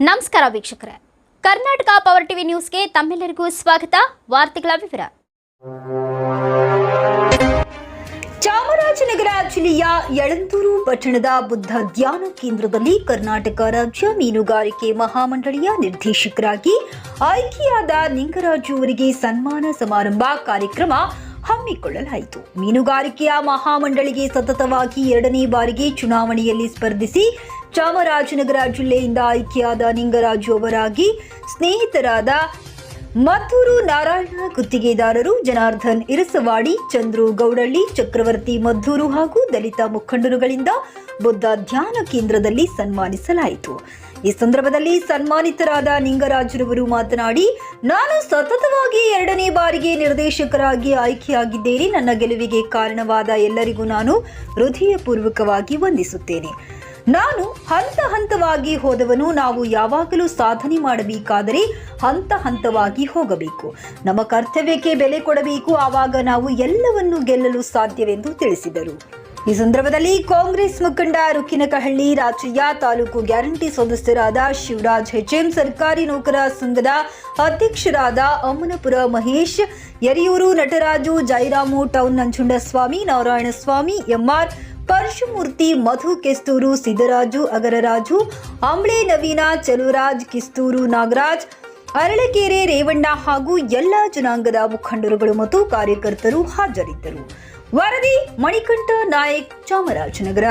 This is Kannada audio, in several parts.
ನಮಸ್ಕಾರ ವೀಕ್ಷಕರೇ. ಕರ್ನಾಟಕ ಪವರ್ ಟಿವಿ ನ್ಯೂಸ್ಗೆ ತಮ್ಮೆಲ್ಲರಿಗೂ ಸ್ವಾಗತ. ವಾರ್ತೆಗಳ ವಿವರ. ಚಾಮರಾಜನಗರ ಜಿಲ್ಲೆಯ ಯಳಂದೂರು ಪಟ್ಟಣದ ಬುದ್ಧ ಧ್ಯಾನ ಕೇಂದ್ರದಲ್ಲಿ ಕರ್ನಾಟಕ ರಾಜ್ಯ ಮೀನುಗಾರಿಕೆ ಮಹಾಮಂಡಳಿಯ ನಿರ್ದೇಶಕರಾಗಿ ಆಯ್ಕೆಯಾದ ನಿಂಗರಾಜು ಅವರಿಗೆ ಸನ್ಮಾನ ಸಮಾರಂಭ ಕಾರ್ಯಕ್ರಮ ಹಮ್ಮಿಕೊಳ್ಳಲಾಯಿತು. ಮೀನುಗಾರಿಕೆಯ ಮಹಾಮಂಡಳಿಗೆ ಸತತವಾಗಿ ಎರಡನೇ ಬಾರಿಗೆ ಚುನಾವಣೆಯಲ್ಲಿ ಸ್ಪರ್ಧಿಸಿ ಚಾಮರಾಜನಗರ ಜಿಲ್ಲೆಯಿಂದ ಆಯ್ಕೆಯಾದ ನಿಂಗರಾಜು ಅವರಾಗಿ ಸ್ನೇಹಿತರಾದ ಮತ್ತೂರು ನಾರಾಯಣ ಗುತ್ತಿಗೆದಾರರು ಜನಾರ್ದನ್ ಇರಸವಾಡಿ, ಚಂದ್ರು ಗೌಡಳ್ಳಿ, ಚಕ್ರವರ್ತಿ ಮದ್ದೂರು ಹಾಗೂ ದಲಿತ ಮುಖಂಡರುಗಳಿಂದ ಬುದ್ಧ ಧ್ಯಾನ ಕೇಂದ್ರದಲ್ಲಿ ಸನ್ಮಾನಿಸಲಾಯಿತು. ಈ ಸಂದರ್ಭದಲ್ಲಿ ಸನ್ಮಾನಿತರಾದ ನಿಂಗರಾಜರವರು ಮಾತನಾಡಿ, ನಾನು ಸತತವಾಗಿ ಎರಡನೇ ಬಾರಿಗೆ ನಿರ್ದೇಶಕರಾಗಿ ಆಯ್ಕೆಯಾಗಿದ್ದೇನೆ. ನನ್ನ ಗೆಲುವಿಗೆ ಕಾರಣವಾದ ಎಲ್ಲರಿಗೂ ನಾನು ಹೃದಯಪೂರ್ವಕವಾಗಿ ವಂದಿಸುತ್ತೇನೆ. ನಾನು ಹಂತ ಹಂತವಾಗಿ ಹೋದವನು, ನಾವು ಯಾವಾಗಲೂ ಸಾಧನೆ ಮಾಡಬೇಕಾದರೆ ಹಂತ ಹಂತವಾಗಿ ಹೋಗಬೇಕು. ನಮ್ಮ ಕರ್ತವ್ಯಕ್ಕೆ ಬೆಲೆ ಕೊಡಬೇಕು, ಆವಾಗ ನಾವು ಎಲ್ಲವನ್ನು ಗೆಲ್ಲಲು ಸಾಧ್ಯವೆಂದು ತಿಳಿಸಿದರು. ಈ ಸಂದರ್ಭದಲ್ಲಿ ಕಾಂಗ್ರೆಸ್ ಮುಖಂಡ ರುಕ್ಕಿನಕಹಳ್ಳಿ ರಾಜಯ್ಯ ತಾಲೂಕು ಗ್ಯಾರಂಟಿ ಸದಸ್ಯರಾದ ಶಿವರಾಜ್ ಹೆಚ್ಎಂ, ಸರ್ಕಾರಿ ನೌಕರ ಸಂಘದ ಅಧ್ಯಕ್ಷರಾದ ಅಮ್ಮನಪುರ ಮಹೇಶ್ ಯರಿಯೂರು ನಟರಾಜು, ಜೈರಾಮು, ಟೌನ್ ನಂಜುಂಡಸ್ವಾಮಿ, ನಾರಾಯಣಸ್ವಾಮಿ, ಎಂಆರ್ ಪರಶುಮೂರ್ತಿ, ಮಧು ಕೆಸ್ತೂರು, ಸಿದ್ದರಾಜು, ಅಗರರಾಜು ಅಂಬ್ಳೆ ನವೀನ ಚಲುರಾಜ್ ಕಿಸ್ತೂರು, ನಾಗರಾಜ್, ಅರಳಕೆರೆ, ರೇವಣ್ಣ ಹಾಗೂ ಎಲ್ಲ ಜನಾಂಗದ ಮುಖಂಡರುಗಳು ಮತ್ತು ಕಾರ್ಯಕರ್ತರು ಹಾಜರಿದ್ದರು. ವರದಿ ಮಣಿಕಂಠ ನಾಯಕ್ ಚಾಮರಾಜನಗರ.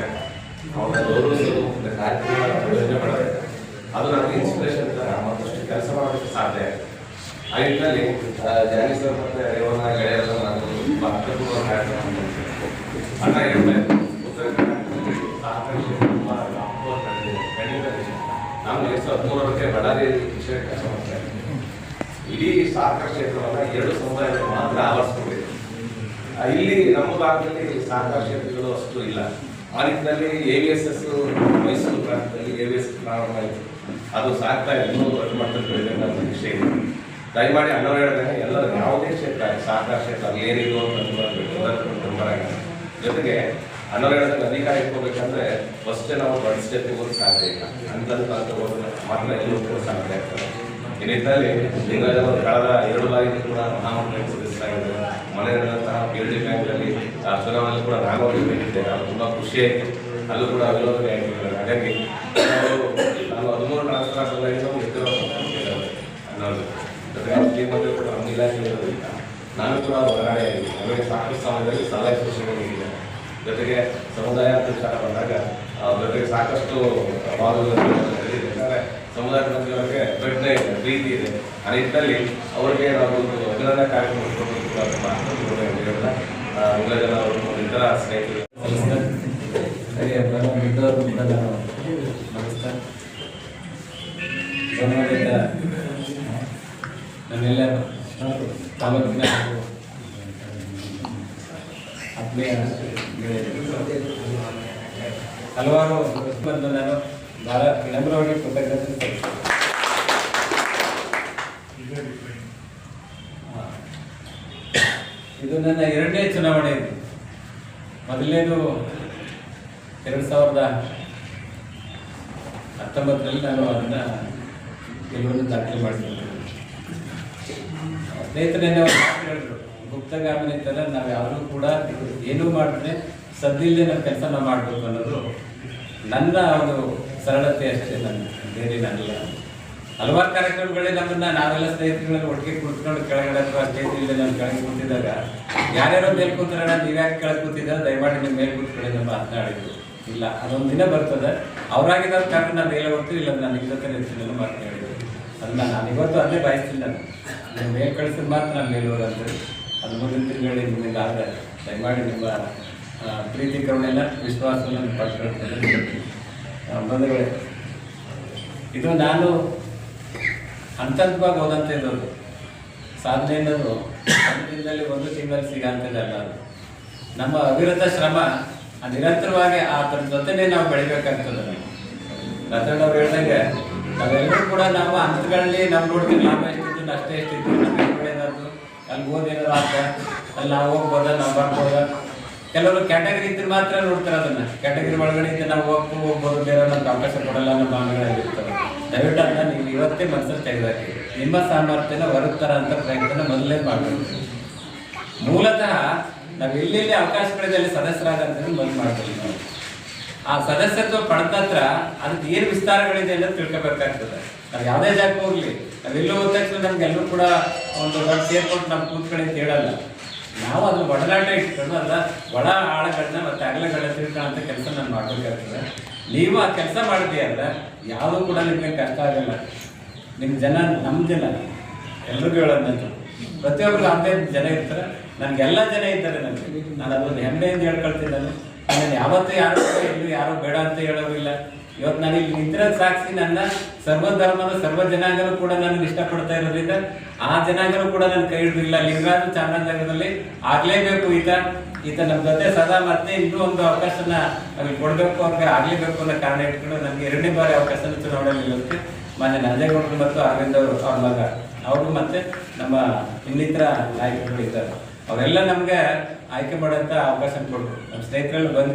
ಆಯ್ಕೆ ಅವನ್ನ ಗೌರವಿಸಲು ಒಂದು ಕಾರ್ಯಕ್ರಮ ಅದು ನಮಗೆ ಇನ್ಸ್ಪಿರೇಷನ್ ತರ ಮತ್ತಷ್ಟು ಕೆಲಸ ಮಾಡೋದಕ್ಕೆ ಸಾಧ್ಯ ಆ ನಿಟ್ಟಿನಲ್ಲಿ ಜಾನಿ ಸರ್ ಮತ್ತೆ ರೇವಣ್ಣ ಗೆಳೆಯರೆಲ್ಲ ನಾನು ತುಂಬ ಕಾರ್ಯಕ್ರಮ. ಅಣ್ಣ ಹೇಳ್ತಾರೆ ಉತ್ತರ. ನಾನು ಎರಡ್ ಸಾವಿರದ ಹದಿಮೂರಕ್ಕೆ ಬಳ್ಳಾರಿ ವಿಷಯ ಕೆಲಸ ಮಾಡ್ತಾ ಇಡೀ ಸಹಕಾರ ಕ್ಷೇತ್ರವನ್ನು ಎರಡು ಸಮುದಾಯಗಳು ಮಾತ್ರ ಆವರಿಸ್ಕೊಂಡಿದೆ ಇಲ್ಲಿ ನಮ್ಮ ಭಾಗದಲ್ಲಿ ಸಹಕಾರ ಕ್ಷೇತ್ರಗಳು ಅಷ್ಟು ಇಲ್ಲ ಆ ನಿಟ್ಟಿನಲ್ಲಿ A V S S Mysuru ಪ್ರಾಂತದಲ್ಲಿ A V S ಪ್ರಾರಂಭ ಆಯಿತು. ಅದು ಸಾಕ್ತಾ ಇದೆ ಇನ್ನೂ ದೊಡ್ಡ ಮಟ್ಟದಲ್ಲಿ ಬೆಳೆದ ನನ್ನ ನಿರೀಕ್ಷೆ ಇದೆ. ದಯಮಾಡಿ ಅಣ್ಣವ್ರು ಹೇಳಿದ್ರೆ ಎಲ್ಲರೂ ಯಾವುದೇ ಕ್ಷೇತ್ರ ಸಹಕಾರ ಕ್ಷೇತ್ರ ಅಲ್ಲಿ ಏನಿದೋ ಅಂತ ಜೊತೆಗೆ ಅಣ್ಣವ್ರು ಹೇಳಿದಾಗ ಅಧಿಕಾರ ಇಟ್ಕೋಬೇಕಂದ್ರೆ ಫಸ್ಟ್ ನಾವು ದೊಡ್ಡ ಸ್ಟೆಪ್ ಹೋಗೋದು ಸಾಧ್ಯ ಇಲ್ಲ. ಅಂತಂದು ಅಂತ ಹೋದ್ರೆ ಮಾತ್ರ ಎಲ್ಲರೂ ಕೂಡ ಸಾಧ್ಯ ಆಗ್ತದೆ. ಈ ನಿಟ್ಟಿನಲ್ಲಿ ಲಿಂಗರಾಜವರು ಕಳೆದ ಎರಡು ಬಾರಿ ಕೂಡ ಮಹಾಮಂಡಳಿ ಸದಸ್ಯರಾಗಿದ್ದಾರೆ. ಮನೆಯಲ್ಲಿರುವಂತಹ ಪಿ ಎಲ್ ಡಿ ಬ್ಯಾಂಕ್ನಲ್ಲಿ ಚುನಾವಣೆಯಲ್ಲಿ ಕೂಡ ನಾನು ಹೋಗಿದ್ದೆ ಅದು ತುಂಬ ಖುಷಿ ಆಯಿತು. ಅಲ್ಲೂ ಕೂಡ ಅಭಿವೃದ್ಧಿ ಆಗಿದ್ದಾರೆ ಹಾಗಾಗಿ ನಾವು ಹದಿಮೂರು ಟ್ರಾನ್ಸ್ಫರ್ ನಾವು ಅವ್ರ ಶ್ರೀಮಂತರು ಕೂಡ ನಮ್ಮ ಇಲಾಖೆ ನಾನು ಕೂಡ ಹೊರಗಡೆ ಆಗಿದ್ದೀನಿ. ನಮಗೆ ಸಾಕಷ್ಟು ಸಮಯದಲ್ಲಿ ಸಲಹೆ ಸೂಚನೆಗಳಿದೆ ಜೊತೆಗೆ ಸಮುದಾಯ ವಿಚಾರ ಬಂದಾಗ ಜೊತೆಗೆ ಸಾಕಷ್ಟು ಯಾಕಂದ್ರೆ ಸಮುದಾಯದ ಬಗ್ಗೆ ಇದೆ, ಪ್ರೀತಿ ಇದೆ. ಆ ನಿಟ್ಟಿನಲ್ಲಿ ಅವರಿಗೆ ನಾವು ಒಂದು ಅಭಿನಂದನೆ ಕಾರ್ಯಕ್ರಮ ಇಟ್ಕೊಂಡು ಕೂಡ ತುಂಬ ಅರ್ಥಪೂರ್ಣ ಇದೆ ಅಂತ, ಆ, ಎಲ್ಲ ಜನ ಅವರು ಮತ್ತು ಇತರ ಸ್ನೇಹಿತರು. ಸರಿ ಬರೋ ಬಿದ್ದವರು ಕೂಡ ನಾನು. ನಮಸ್ಕಾರ. ಗಮನದಿಂದ ನನ್ನೆಲ್ಲ ತಾಲೂಕಿನ ಆತ್ಮೀಯ ಗೆಳೆಯರು. ಹಲವಾರು ನಾನು ಬಹಳ ವಿನಮ್ರವಾಗಿ ಕೃತಜ್ಞತೆ ಸಲ್ಲಿಸ್ತೇನೆ. ಆ, ನನ್ನ ಎರಡನೇ ಚುನಾವಣೆ ಇದು ಮೊದಲನೇದು ಎರಡು ಸಾವಿರದ ಹತ್ತೊಂಬತ್ತರಲ್ಲಿ ನಾನು ಅದನ್ನು ಗೆಲುವನ್ನು ದಾಖಲೆ ಮಾಡಿದ್ದೇನೆ ಸ್ನೇಹಿತರೇನೆ ಹೇಳಿದ್ರು ನಾವು ಯಾರೂ ಕೂಡ ಏನೂ ಮಾಡಿದ್ರೆ ಸದ್ದಿಲ್ಲದೆ ನಮ್ಮ ಕೆಲಸ ನಾವು ಮಾಡಬೇಕು ಅನ್ನೋದು ನನ್ನ ಒಂದು ಸರಳತೆ ಅಷ್ಟೇ ನನ್ನ ಬೇರೆ ನನ್ನಲ್ಲ. ಹಲವಾರು ಕಾರ್ಯಕ್ರಮಗಳೇ ನಮ್ಮನ್ನ ನಾವೆಲ್ಲ ಸ್ನೇಹಿತರುಗಳನ್ನ ಒಟ್ಟಿಗೆ ಕುಳಿತುಕೊಂಡು ಕೆಳಗಡೆ ಅಥವಾ ಸ್ನೇಹಿತರಿಂದ ನಾನು ಕೆಳಗೆ ಕೂತಿದ್ದಾಗ ಯಾರ್ಯಾರೋ ಮೇಲೆ ಕೂತಾರ ನೀವ್ಯಾಕೆ ಕೆಳಗೆ ಕೂತಿದ್ದ? ದಯಮಾಡಿ ನಿಮ್ಮ ಮೇಲೆ ಕೂತ್ಕೊಳ್ಳಿ ನಮ್ಮ ಮಾತನಾಡಿದ್ರು. ಇಲ್ಲ, ಅದೊಂದು ದಿನ ಬರ್ತದೆ. ಅವರಾಗಿದ್ದ ಕಾರಣ ನಾನು ಮೇಲೆ ಹೋಗ್ತೀವಿ ಇಲ್ಲ ನಾನು ನಿಮ್ಮ ಜೊತೆ ಮಾತು ಹೇಳಿದ್ರು. ಅದನ್ನ ನಾನು ಇವತ್ತು ಅದೇ ಬಯಸ್ತೀನಿ ನಾನು. ನೀವು ಮೇಲೆ ಕಳಿಸಿದ ಮಾತ್ರ ನಾನು ಮೇಲೆ ಹೋದಂತೆ ಅದು ಮುಂದಿನ ತಿಂಗಳಲ್ಲಿ ನಿಮ್ಮಿಂದ ಆದರೆ ದಯಮಾಡಿ ನಿಮ್ಮ ಪ್ರೀತಿ ಕರುಣೆಲ್ಲ ವಿಶ್ವಾಸವನ್ನು ಪಡ್ಕೊಳ್ತೇನೆ ಬಂಧುಗಳೇ, ಇದು ನಾನು ಹಂತ ಹಂತವಾಗಿ ಹೋದಂತೆ ಇರೋದು ಸಾಧನೆ ಅನ್ನೋದು ದಿನದಲ್ಲಿ ಒಂದು ತಿಂಗಳಲ್ಲಿ ಸಿಗಂತದಲ್ಲ ಅದು. ನಮ್ಮ ಅವಿರತ ಶ್ರಮ ನಿರಂತರವಾಗಿ ಅದರ ಜೊತೆನೇ ನಾವು ಬೆಳಿಬೇಕಾಗ್ತದೆ ರತನ್ ಅವ್ರು ಹೇಳ್ದಂಗೆ, ನಾವೆಲ್ಲರೂ ಕೂಡ ನಾವು ಹಂತಗಳಲ್ಲಿ ನಾವು ನೋಡ್ತೀವಿ, ಲಾಭ ಎಷ್ಟಿತ್ತು, ನಷ್ಟ ಎಷ್ಟಿತ್ತು, ನಮ್ಮ ಏನಾದ್ರು ಅಲ್ಲಿ ಓದೇನಾದ್ರು ಆತ ಅಲ್ಲಿ ನಾವು ಹೋಗ್ಬೋದ, ನಾವು ಬರ್ಬೋದ ಕೆಲವರು ಕ್ಯಾಟಗರಿ ಇದ್ರೆ ಮಾತ್ರ ನೋಡ್ತಾರೆ ಅದನ್ನ. ಕ್ಯಾಟಗರಿ ಒಳಗಡೆ ಇದ್ರೆ ನಾವು ಹೋಗ್ತು ಹೋಗ್ಬೋದು, ಬೇರೆ ನಮ್ಗೆ ಅವಕಾಶ ಕೊಡಲ್ಲ ನಮ್ಮ ಭಾವನೆಗಳಲ್ಲಿ ಇರ್ತವೆ. ದಯವಿಟ್ಟು ಅದನ್ನ ನೀವು ಇವತ್ತೇ ಮನಸ್ಸಲ್ಲಿ ತೆಗೆದಾಕಿ. ನಿಮ್ಮ ಸಾಮರ್ಥ್ಯನ ಹೊರತರ ಅಂತ ಪ್ರಯತ್ನ ಮೊದಲೇ ಮಾಡಬೇಕು. ಮೂಲತಃ ನಾವು ಎಲ್ಲೆಲ್ಲಿ ಅಲ್ಲಿ ಸದಸ್ಯರಾಗಂತ ಮೊದಲು ಮಾಡ್ತೀವಿ ನಾವು. ಆ ಸದಸ್ಯತ್ವ ಪಡೆದ ಹತ್ರ ಅದಕ್ಕೆ ಏನು ವಿಸ್ತಾರಗಳಿದೆ ಅಂತ ತಿಳ್ಕೊಬೇಕಾಗ್ತದೆ. ನಾವು ಯಾವುದೇ ಜಾಗ ಹೋಗ್ಲಿ. ನಾವೆಲ್ಲೋ ಹೋದ ತಕ್ಷಣ ನಮ್ಗೆ ಎಲ್ಲರೂ ಕೂಡ ಒಂದು ದೊಡ್ಡ ಸೇರ್ಕೊಂಡು ನಮ್ಮ ಕೂತ್ಕೊಳ್ಳಿ ಅಂತ ಹೇಳಲ್ಲ. ನಾವು ಅದ್ರ ಒಡನಾಟ ಇಟ್ಕೊಂಡು ಅದರ ಒಳ ಆಳಗಳನ್ನ ಮತ್ತು ಅಗಲಗಳನ್ನ ತಿಳ್ಕೊಳ್ಳೋ ಕೆಲಸ ನಾನು ಮಾಡಬೇಕಾಗ್ತದೆ. ನೀವು ಆ ಕೆಲಸ ಮಾಡಿದ್ರಿ ಅಂದ್ರೆ ಯಾವುದೂ ಕೂಡ ನಿಮಗೆ ಕಷ್ಟ ಆಗಲ್ಲ. ನಿಮ್ಮ ಜನ ನಮ್ಮ ಜನ, ಎಲ್ರಿಗೂ ಹೇಳೋದಂತ ಪ್ರತಿಯೊಬ್ಬರು ಅಂದೇ ಜನ ಇರ್ತಾರೆ. ನನಗೆಲ್ಲ ಜನ ಇದ್ದಾರೆ ನನಗೆ. ನಾನು ಅದೊಂದು ಹೆಮ್ಮೆಯಿಂದ ಹೇಳ್ಕೊಳ್ತೀನಿ ನಾನು. ಯಾವತ್ತೂ ಯಾರು ಇಲ್ಲ ಯಾರು ಬೇಡ ಅಂತ ಹೇಳೋದಿಲ್ಲ. ಇವತ್ತು ನಾನು ಇಲ್ಲಿ ಸಾಕ್ಷಿ ನನ್ನ ಸರ್ವ ಧರ್ಮದ ಸರ್ವ ಜನಾಂಗನೂ ಕೂಡ ನಾನು ಇಷ್ಟಪಡ್ತಾ ಇರೋದ್ರಿಂದ ಆ ಜನಾಂಗನೂ ಕೂಡ ನನ್ನ ಕೈ ಹಿಡಿದಿಲ್ಲ. ಲಿಂಗಾಯತ ಚಾಮರಾಜನಗರದಲ್ಲಿ ಆಗ್ಲೇಬೇಕು ಈತ. ಈತ ನಮ್ಮ ಜೊತೆ ಸದಾ ಮತ್ತೆ ಇನ್ನೂ ಒಂದು ಅವಕಾಶನ ನಮಗೆ ಕೊಡಬೇಕು ಅವ್ರಿಗೆ ಆಗ್ಲೇಬೇಕು ಅನ್ನೋ ಕಾರಣ ಇಟ್ಕೊಂಡು ನಮ್ಗೆ ಎರಡನೇ ಬಾರಿ ಅವಕಾಶನ ಚುನಾವಣೆಯಲ್ಲಿ ಮಾನ್ಯ ನಂಜೇಗೌಡರು ಮತ್ತು ಅರವಿಂದ್ ಅವರು, ಅವ್ರ ಮಗ. ಅವರು ಮತ್ತೆ ನಮ್ಮ ಇನ್ನಿತರ ನಾಯಕರುಗಳು ಇದ್ದಾರೆ. ಅವರೆಲ್ಲ ನಮ್ಗೆ ಆಯ್ಕೆ ಮಾಡೋಂಥ ಅವಕಾಶ ಕೊಟ್ಟರು ನಮ್ಮ ಸ್ನೇಹಿತರಲ್ಲಿ ಬಂದು